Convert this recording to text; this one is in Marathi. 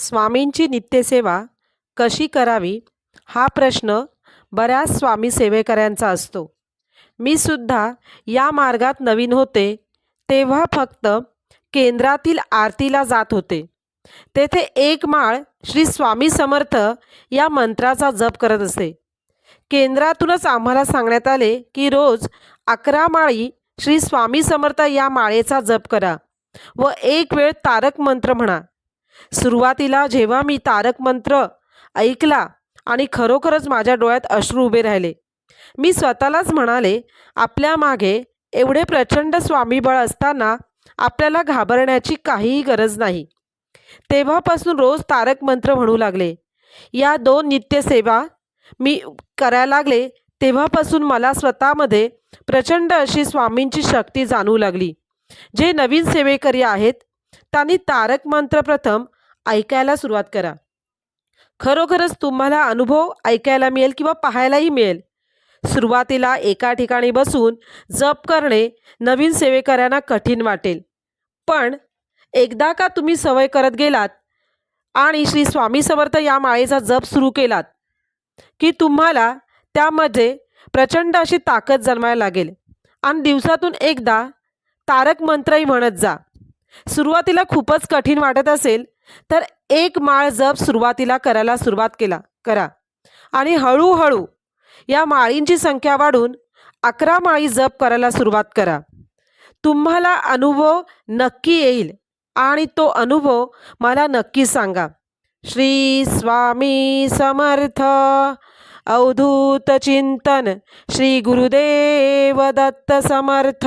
स्वामींची नित्यसेवा कशी करावी हा प्रश्न बऱ्याच स्वामी सेवेकऱ्यांचा असतो. मी सुद्धा या मार्गात नवीन होते तेव्हा फक्त केंद्रातील आरतीला जात होते. तेथे एक माळ श्री स्वामी समर्थ या मंत्राचा जप करत असे. केंद्रातूनच आम्हाला सांगण्यात आले की रोज अकरा माळी श्री स्वामी समर्थ या माळेचा जप करा व एक वेळ तारक मंत्र म्हणा. सुरुवातीला जेव्हा मी तारक मंत्र ऐकला आणि खरोखरच माझ्या डोळ्यात अश्रू उभे राहिले मी स्वतःलाच म्हणाले आपल्या मागे एवढे प्रचंड स्वामीबळ असताना आपल्याला घाबरण्याची काहीही गरज नाही. तेव्हापासून रोज तारक मंत्र म्हणू लागले. या दोन नित्यसेवा मी करायला लागले तेव्हापासून मला स्वतःमध्ये प्रचंड अशी स्वामींची शक्ती जाणू लागली जे नवीन सेवेकरी आहेत त्यांनी तारक मंत्र प्रथम ऐकायला सुरुवात करा. खरोखरच तुम्हाला अनुभव ऐकायला मिळेल किंवा पाहायलाही मिळेल. सुरुवातीला एका ठिकाणी बसून जप करणे नवीन सेवेकऱ्यांना कठीण वाटेल. पण एकदा का तुम्ही सवय करत गेलात आणि श्री स्वामी समर्थ या माळेचा जप सुरू केलात की तुम्हाला त्यामध्ये प्रचंड अशी ताकद जन्मायला लागेल. आणि दिवसातून एकदा तारक मंत्रही म्हणत जा. सुरुवातीला खूपच कठीण वाटत असेल तर एक माळ जप सुरुवातीला करायला सुरुवात केला करा. आणि हळूहळू या माळींची संख्या वाढून अकरा माळी जप करायला सुरुवात करा. तुम्हाला अनुभव नक्की येईल आणि तो अनुभव मला नक्की सांगा. श्री स्वामी समर्थ. अवधूत चिंतन. श्री गुरुदेव दत्त समर्थ.